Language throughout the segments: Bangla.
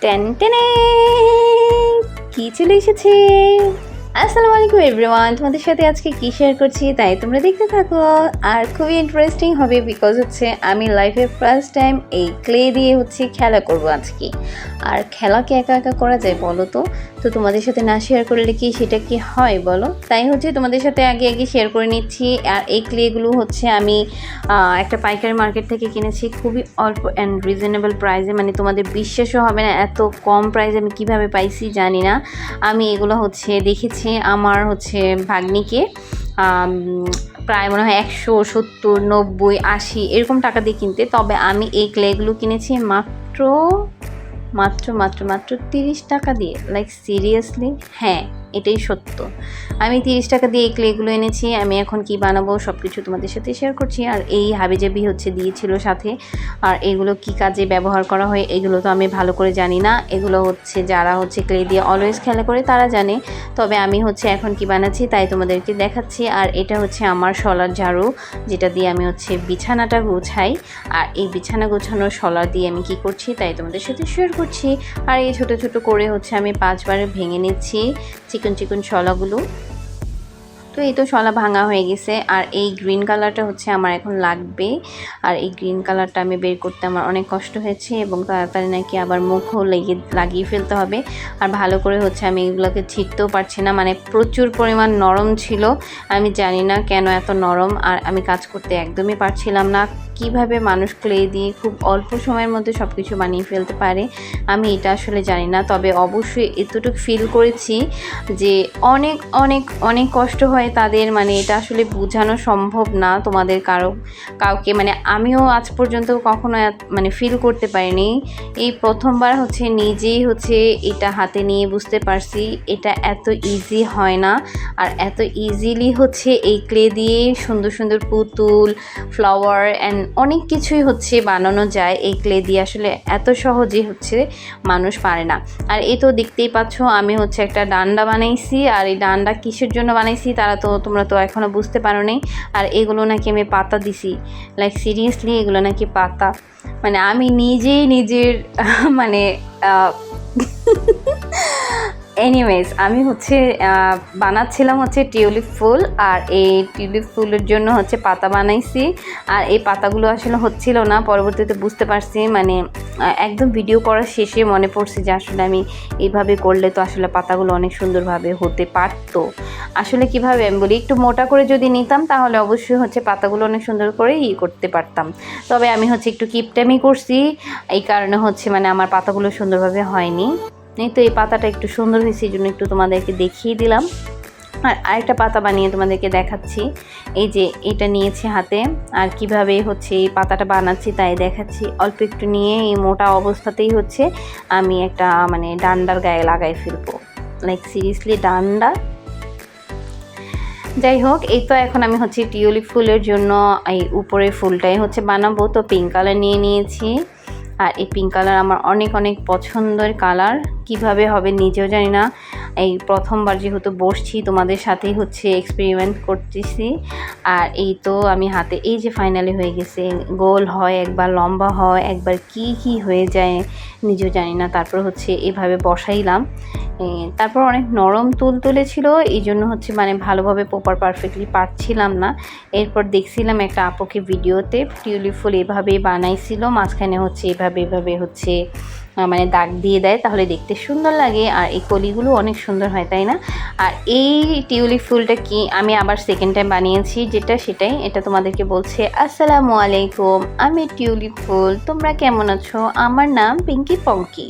টেন টেনে। কি চলে এসেছে? আসসালামু আলাইকুম এভরিওয়ান তোমাদের সাথে আজকে কি শেয়ার করছি, তাই তোমরা দেখতে থাকো। আর খুবই ইন্টারেস্টিং হবে বিকজ হচ্ছে আমি লাইফে ফার্স্ট টাইম এই ক্লে দিয়ে হচ্ছে খেলা করব আজকে। আর খেলাকে একা একা করা যায় বলো তো? তো তোমাদের সাথে না শেয়ার করলে কি সেটা কি হয় বলো? তাই হচ্ছে তোমাদের সাথে আগে আগে শেয়ার করে নিচ্ছি। আর এই ক্লেগুলো হচ্ছে আমি একটা পাইকারি মার্কেট থেকে কিনেছি খুবই অল্প অ্যান্ড রিজনেবল প্রাইসে মানে তোমাদের বিশ্বাসও হবে না এত কম প্রাইসে আমি কীভাবে পাইছি জানি না। আমি এগুলো হচ্ছে দেখেছি আমার হচ্ছে ভাগ্নিকে প্রায় মনে হয় একশো সত্তর, নব্বই, আশি এরকম টাকা দিয়ে কিনতে। তবে আমি এই ক্লেগুলো কিনেছি মাত্র মাত্র মাত্র মাত্র তিরিশ টাকা দিয়ে। লাইক সিরিয়াসলি হ্যাঁ। এটাই সত্য। আমি তিরিশ টাকা দিয়ে এই ক্লেগুলো এনেছি, আমি এখন কি বানাবো সব কিছু তোমাদের সাথে শেয়ার করছি। আর এই হাবিজাবি হচ্ছে দিয়েছিল সাথে। আর এগুলো কি কাজে ব্যবহার করা হয়, এগুলো তো আমি ভালো করে জানি না। এগুলো হচ্ছে যারা হচ্ছে ক্লে দিয়ে অলওয়েজ খেলা করে তারা জানে। তবে আমি হচ্ছে এখন কি বানাচ্ছি তাই তোমাদেরকে দেখাচ্ছি। আর এটা হচ্ছে আমার শলার ঝাড়ু, যেটা দিয়ে আমি হচ্ছে বিছানাটা গোছাই। আর এই বিছানা গোছানোর শলার দিয়ে আমি কি করছি তাই তোমাদের সাথে শেয়ার করছি। আর এই ছোট ছোট করে হচ্ছে আমি পাঁচবার ভেঙে নিচ্ছি। চিকন চিকন শলাগুলো তো এই তো শলা ভাঙা হয়ে গেছে। আর এই গ্রিন কালারটা হচ্ছে আমার এখন লাগবে। আর এই গ্রিন কালারটা আমি বের করতে আমার অনেক কষ্ট হয়েছে এবং তাড়াতাড়ি নাকি আবার মুখও লেগে, লাগিয়ে ফেলতে হবে। আর ভালো করে হচ্ছে আমি এগুলোকে ছিটতেও পারছি না। মানে প্রচুর পরিমাণ নরম ছিল। আমি জানি না কেন এত নরম। আর আমি কাজ করতে একদমই পারছিলাম না। কীভাবে মানুষ ক্লে দিয়ে খুব অল্প সময়ের মধ্যে সব কিছু বানিয়ে ফেলতে পারে, আমি এটা আসলে জানি না। তবে অবশ্যই এতটুকু ফিল করেছি যে অনেক অনেক অনেক কষ্ট হয় তাদের মানে এটা আসলে বোঝানো সম্ভব না তোমাদের কারও, কাউকে। মানে আমিও আজ পর্যন্ত কখনো মানে ফিল করতে পারিনি। এই প্রথমবার হচ্ছে নিজেই হচ্ছে এটা হাতে নিয়ে বুঝতে পারছি, এটা এত ইজি হয় না। আর এত ইজিলি হচ্ছে এই ক্লে দিয়ে সুন্দর সুন্দর পুতুল ফ্লাওয়ার অ্যান্ড অনেক কিছুই হচ্ছে বানানো যায় এই ক্লে দিয়ে। আসলে এত সহজে হচ্ছে মানুষ পারে না। আর এই তো দেখতেই পাচ্ছ, আমি হচ্ছে একটা ডান্ডা বানাইছি। আর এই ডান্ডা কিসের জন্য বানাইছি তারা তো, তোমরা তো এখনও বুঝতে পারো নেই আর এগুলো নাকি আমি পাতা দিছি। লাইক সিরিয়াসলি এগুলো নাকি পাতা। মানে আমি নিজেই নিজের মানে এনিওয়েজ আমি হচ্ছে বানাচ্ছিলাম হচ্ছে টিউলিপ ফুল, আর এই টিউলিপ ফুলের জন্য হচ্ছে পাতা বানাইছি। আর এই পাতাগুলো আসলে হচ্ছিল না, পরবর্তীতে বুঝতে পারছি মানে একদম ভিডিও করার শেষে মনে পড়ছে যে আসলে আমি এইভাবে করলে তো আসলে পাতাগুলো অনেক সুন্দরভাবে হতে পারতো। আসলে কীভাবে আমি বলি, একটু মোটা করে যদি নিতাম, তাহলে অবশ্যই হচ্ছে পাতাগুলো অনেক সুন্দর করে ই করতে পারতাম। তবে আমি হচ্ছে একটু কিপটামি করছি, এই কারণে হচ্ছে মানে আমার পাতাগুলো সুন্দরভাবে হয়নি। এই তো এই পাতাটা একটু সুন্দর হয়েছে, এই জন্য একটু তোমাদেরকে দেখিয়ে দিলাম। আর আরেকটা পাতা বানিয়ে তোমাদেরকে দেখাচ্ছি। এই যে এটা নিয়েছি হাতে, আর কীভাবে হচ্ছে এই পাতাটা বানাচ্ছি তাই দেখাচ্ছি। অল্প একটু নিয়ে এই মোটা অবস্থাতেই হচ্ছে, আমি একটা মানে ডান্ডার গায়ে লাগাই ফেলব। লাইক সিরিয়াসলি ডান্ডা যাই হোক, এই তো এখন আমি হচ্ছে টিউলিপ ফুলের জন্য এই উপরের ফুলটাই হচ্ছে বানাবো। তো পিঙ্ক কালার নিয়ে নিয়েছি। আর এই পিঙ্ক কালার আমার অনেক অনেক পছন্দের কালার কীভাবে হবে নিজেও জানি না। এই প্রথমবার যেহেতু বসছি, তোমাদের সাথেই হচ্ছে এক্সপেরিমেন্ট করতেছি। আর এই তো আমি হাতে, এই যে ফাইনালি হয়ে গেছে, গোল হয়, একবার লম্বা হয়, একবার কি কি হয়ে যায়, নিজেও জানি না। তারপর হচ্ছে এভাবে বসাইলাম। তারপর অনেক নরম তুল তুলে ছিল এই জন্য হচ্ছে মানে ভালোভাবে প্রপার পারফেক্টলি পারছিলাম না। এরপর দেখছিলাম একটা আপুকে ভিডিওতে টিউলিপ ফুল এভাবে বানাইছিল, মাঝখানে হচ্ছে এভাবে এভাবে হচ্ছে মানে দাগ দিয়ে দেয়, তাহলে দেখতে সুন্দর লাগে। আর এই কলিগুলো অনেক সুন্দর হয়, তাই না? আর এই টিউলিপ ফুলটা কি আমি আবার সেকেন্ড টাইম বানিয়েছি, যেটা সেটাই, এটা তোমাদেরকে বলছে, আসসালামু আলাইকুম, আমি টিউলিপ ফুল, তোমরা কেমন আছো? আমার নাম পিঙ্কি পঙ্কি।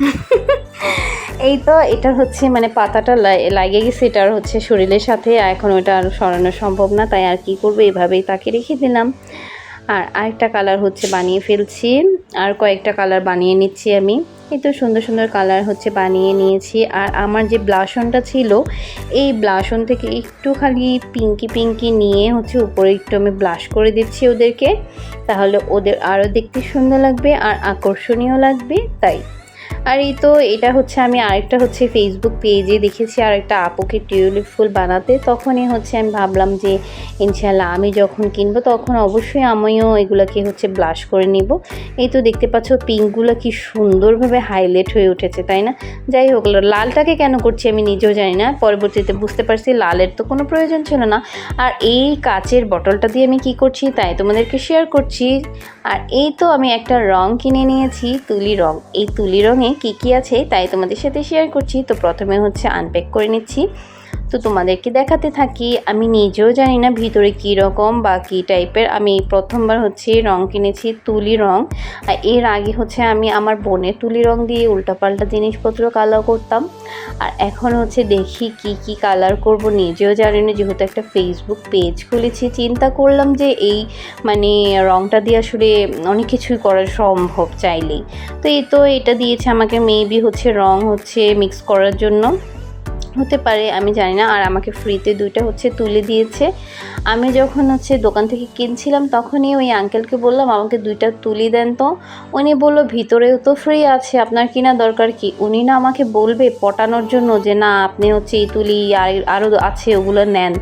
এই তো, এটার হচ্ছে মানে পাতাটা লাগিয়ে গেছে এটার হচ্ছে শরীরের সাথে এখন ওটা আর সরানো সম্ভব না, তাই আর কি করব, এভাবেই তাকে রেখে দিলাম। আর আরেকটা কালার হচ্ছে বানিয়ে ফেলছি। আর কয়েকটা কালার বানিয়ে নিচ্ছি আমি। এই তো সুন্দর সুন্দর কালার হচ্ছে বানিয়ে নিয়েছি। আর আমার যে ব্লাসনটা ছিল, এই ব্লাসন থেকে একটু খালি পিঙ্কি পিঙ্কি নিয়ে হচ্ছে উপরে একটু আমি ব্লাশ করে দিচ্ছি ওদেরকে। তাহলে ওদের আরও দেখতে সুন্দর লাগবে আর আকর্ষণীয় লাগবে, তাই। আর এই তো এটা হচ্ছে আমি আরেকটা হচ্ছে ফেসবুক পেজে দেখেছি আর একটা আপুকে টিউলিপ ফুল বানাতে। তখনই হচ্ছে আমি ভাবলাম যে ইনশাল্লাহ আমি যখন কিনবো তখন অবশ্যই আমিও এগুলোকে হচ্ছে ব্লাশ করে নিব। এই তো দেখতে পাচ্ছ পিঙ্কগুলো কি সুন্দরভাবে হাইলাইট হয়ে উঠেছে, তাই না? যাই হোক, লালটাকে কেন করছি আমি নিজেও জানি না, পরবর্তীতে বুঝতে পারছি লালের তো কোনো প্রয়োজন ছিল না। আর এই কাচের বটলটা দিয়ে আমি কি করছি তাই তোমাদেরকে শেয়ার করছি। আর এই তো আমি একটা রং কিনে নিয়েছি, তুলি রং। এই তুলি রঙে কি কি আছে তাই তোমাদের সাথে শেয়ার করছি। তো প্রথমে হচ্ছে আনপ্যাক করে নিচ্ছি। তো তোমাদেরকে দেখাতে থাকি, আমি নিজেও জানি না ভিতরে কী রকম বা কী টাইপের আমি প্রথমবার হচ্ছে রং কিনেছি, তুলি রং। আর এর আগে হচ্ছে আমি আমার বোনের তুলি রং দিয়ে উল্টাপাল্টা জিনিসপত্র কালার করতাম। আর এখন হচ্ছে দেখি কি কি কালার করব, নিজেও জানি না। যেহেতু একটা ফেসবুক পেজ খুলেছি, চিন্তা করলাম যে এই মানে রংটা দিয়ে আসলে অনেক কিছুই করা সম্ভব চাইলেই। তো এই তো এটা দিয়েছে আমাকে মেবি হচ্ছে রং হচ্ছে মিক্স করার জন্য। হতে পারে, আমি জানি না। আর আমাকে ফ্রিতে দুইটা হচ্ছে তুলে দিয়েছে। আমি যখন হচ্ছে দোকান থেকে কিনছিলাম, তখনই ওই আঙ্কেলকে বললাম, আমাকে দুইটা তুলি দেন তো। উনি বলল, ভিতরেও তো ফ্রি আছে, আপনার কিনা দরকার কি? উনি না আমাকে বলবে পটানোর জন্য যে, না, আপনি হচ্ছে এই তুলি, আর আরও আছে, ওগুলো নেন।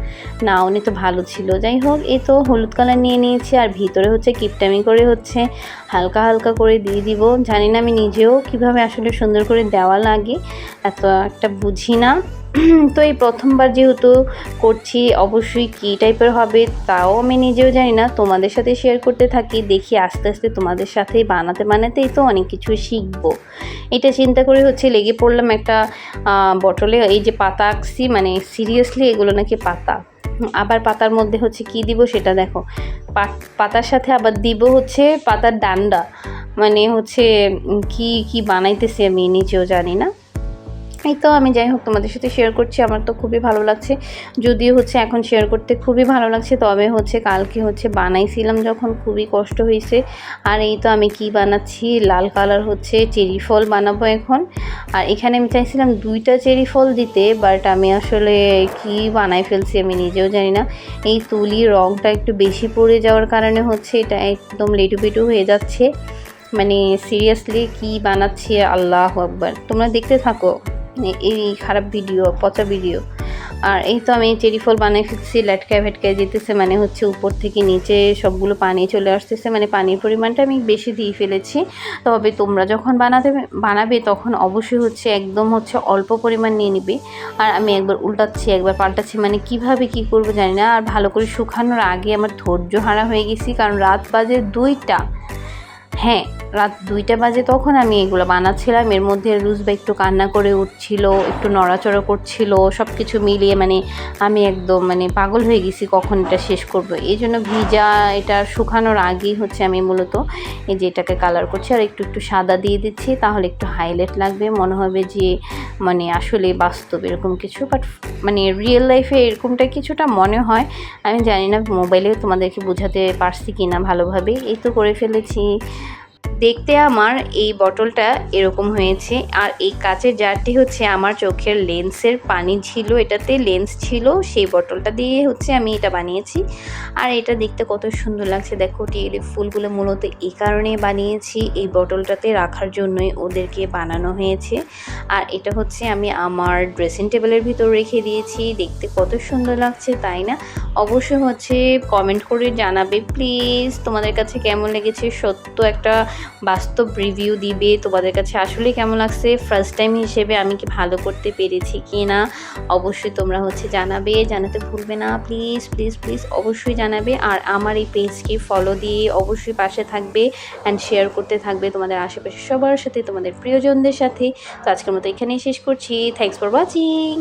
না, উনি তো ভালো ছিল। যাই হোক, এই তো হলুদ কালার নিয়ে নিয়েছি, আর ভিতরে হচ্ছে কিপটামি করে হচ্ছে হালকা হালকা করে দিয়ে দিব। জানি না আমি নিজেও কীভাবে আসলে সুন্দর করে দেওয়া লাগে, এত একটা বুঝি না। তো এই প্রথমবার যেহেতু করছি, অবশ্যই কী টাইপের হবে তাও আমি নিজেও জানি না। তোমাদের সাথে শেয়ার করতে থাকি, দেখি আস্তে আস্তে তোমাদের সাথে বানাতে বানাতেই তো অনেক কিছু শিখব। এটা চিন্তা করে হচ্ছে লেগে পড়লাম একটা বটলে এই যে পাতা আঁকছি মানে সিরিয়াসলি এগুলো নাকি পাতা। আবার পাতার মধ্যে হচ্ছে কি দিব সেটা দেখো। পাতার সাথে আবার দিব হচ্ছে পাতার ডান্ডা। মানে হচ্ছে কি কি বানাইতেছি আমি নিজেও জানি না। এই তো, আমি যাই হোক তোমাদের সাথে শেয়ার করছি, আমার তো খুবই ভালো লাগছে। যদিও হচ্ছে এখন শেয়ার করতে খুবই ভালো লাগছে, তবে হচ্ছে কালকে হচ্ছে বানাইছিলাম যখন খুবই কষ্ট হয়েছে। আর এই তো আমি কি বানাচ্ছি, লাল কালার হচ্ছে চেরি ফল বানাবো এখন। আর এখানে আমি চাইছিলাম দুইটা চেরি ফল দিতে বাট আমি আসলে কি বানাই ফেলছি আমি নিজেও জানি না। এই তুলি রঙটা একটু বেশি পড়ে যাওয়ার কারণে হচ্ছে এটা একদম লেটু পেটু হয়ে যাচ্ছে। মানে সিরিয়াসলি কি বানাচ্ছে, আল্লাহ আকবার। তোমরা দেখতে থাকো। এই খারাপ ভিডিও পচা ভিডিও আর এই তো আমি চেরি ফল বানিয়ে ফেলছি লেটকায় ভেটকায় যেতেছে মানে হচ্ছে উপর থেকে নিচে সবগুলো পানি চলে আসতেছে মানে পানির পরিমাণটা আমি বেশি দিয়ে ফেলেছি। তবে তোমরা যখন বানাতে, বানাবে তখন অবশ্যই হচ্ছে একদম হচ্ছে অল্প পরিমাণ নিয়ে নিবে। আর আমি একবার উল্টাচ্ছি, একবার পাল্টাচ্ছি মানে কীভাবে কি করব জানি না। আর ভালো করে শুকানোর আগে আমার ধৈর্য হারা হয়ে গেছি, কারণ রাত বাজে দুইটা। হ্যাঁ রাত দুইটা বাজে তখন আমি এগুলো বানাচ্ছিলাম। এর মধ্যে রুজবা একটু কান্না করে উঠছিল, একটু নড়াচড়া করছিল সব কিছু মিলিয়ে মানে আমি একদম মানে পাগল হয়ে গেছি কখন এটা শেষ করব। এই জন্য ভিজা, এটা শুকানোর আগেই হচ্ছে আমি মূলত এই যে এটাকে কালার করছি। আর একটু একটু সাদা দিয়ে দিচ্ছি, তাহলে একটু হাইলাইট লাগবে। মনে হবে যে মানে আসলে বাস্তব এরকম কিছু বাট মানে রিয়েল লাইফে এরকমটা কিছুটা মনে হয়। আমি জানি না মোবাইলে তোমাদেরকে বোঝাতে পারছি কি না ভালোভাবে। এই তো করে ফেলেছি। দেখতে আমার এই বটলটা এরকম হয়েছে। আর এই কাচের জারটি হচ্ছে আমার চোখের লেন্সের পানি ছিল, এটাতে লেন্স ছিল, সেই বটলটা দিয়ে হচ্ছে আমি এটা বানিয়েছি। আর এটা দেখতে কত সুন্দর লাগছে, দেখো টিউলিপ ফুলগুলো মূলত এই কারণে বানিয়েছি, এই বটলটাতে রাখার জন্যই ওদেরকে বানানো হয়েছে। আর এটা হচ্ছে আমি আমার ড্রেসিং টেবিলের ভিতর রেখে দিয়েছি, দেখতে কত সুন্দর লাগছে, তাই না? অবশ্যই হচ্ছে কমেন্ট করে জানাবে প্লিজ তোমাদের কাছে কেমন লেগেছে? সত্য একটা বাস্তব রিভিউ দিবে। তোমাদের কাছে আসলে কেমন লাগছে? ফার্স্ট টাইম হিসেবে আমি কি ভালো করতে পেরেছি কি না অবশ্যই তোমরা হচ্ছে জানাবে। জানাতে ভুলবে না। প্লিজ প্লিজ প্লিজ অবশ্যই জানাবে। আর আমার এই পেজকে ফলো দিয়ে অবশ্যই পাশে থাকবে অ্যান্ড শেয়ার করতে থাকবে তোমাদের আশেপাশে সবার সাথে, তোমাদের প্রিয়জনদের সাথে। তো আজকের মতো এখানেই শেষ করছি। Thanks for watching